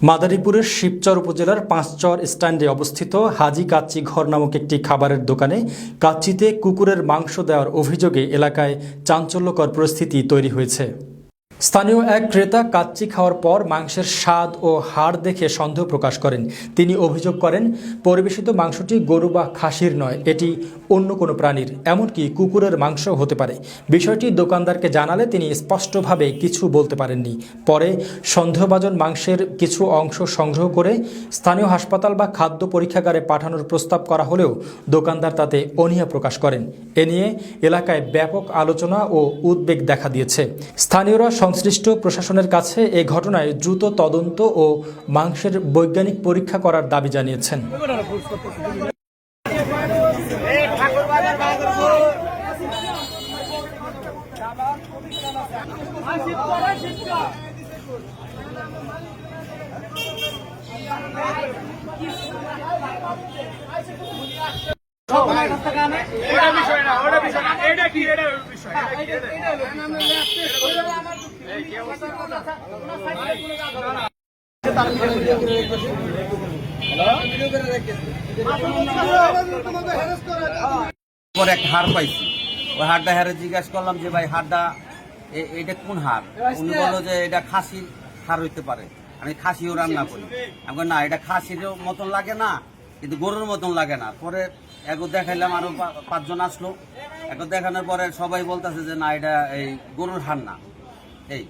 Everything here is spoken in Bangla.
মাদারীপুরের শিবচর উপজেলার পাঁচচর স্ট্যান্ডে অবস্থিত হাজি কাচ্চি ঘর নামক একটি খাবারের দোকানে কাচ্চিতে কুকুরের মাংস দেওয়ার অভিযোগে এলাকায় চাঞ্চল্যকর পরিস্থিতি তৈরি হয়েছে। স্থানীয় এক ক্রেতা কাচ্চি খাওয়ার পর মাংসের স্বাদ ও হাড় দেখে সন্দেহ প্রকাশ করেন। তিনি অভিযোগ করেন, পরিবেশিত মাংসটি গরু বা খাসির নয়, এটি অন্য কোনো প্রাণীর, এমনকি কুকুরের মাংস হতে পারে। বিষয়টি দোকানদারকে জানালে তিনি স্পষ্টভাবে কিছু বলতে পারেননি। পরে সন্দেহভাজন মাংসের কিছু অংশ সংগ্রহ করে স্থানীয় হাসপাতাল বা খাদ্য পরীক্ষাগারে পাঠানোর প্রস্তাব করা হলেও দোকানদার তাতে অনীহা প্রকাশ করেন। এ নিয়ে এলাকায় ব্যাপক আলোচনা ও উদ্বেগ দেখা দিয়েছে। স্থানীয়রা সংশ্লিষ্ট প্রশাসনের কাছে এ ঘটনায় দ্রুত তদন্ত ও মাংসের বৈজ্ঞানিক পরীক্ষা করার দাবি জানিয়েছেন। বিষয় না, ওটা বিষয় না। এটা কি? এটা বিষয়। হার হইতে পারে। আমি খাসিও রান্না করি। না, এটা মতন লাগে না, কিন্তু গরুর মতন লাগে না। পরে একবার দেখাইলাম, আরও পাঁচজন আসলো। একবার দেখানোর পরে সবাই বলতেছে যে, না, এটা এই গরুর হার না। এই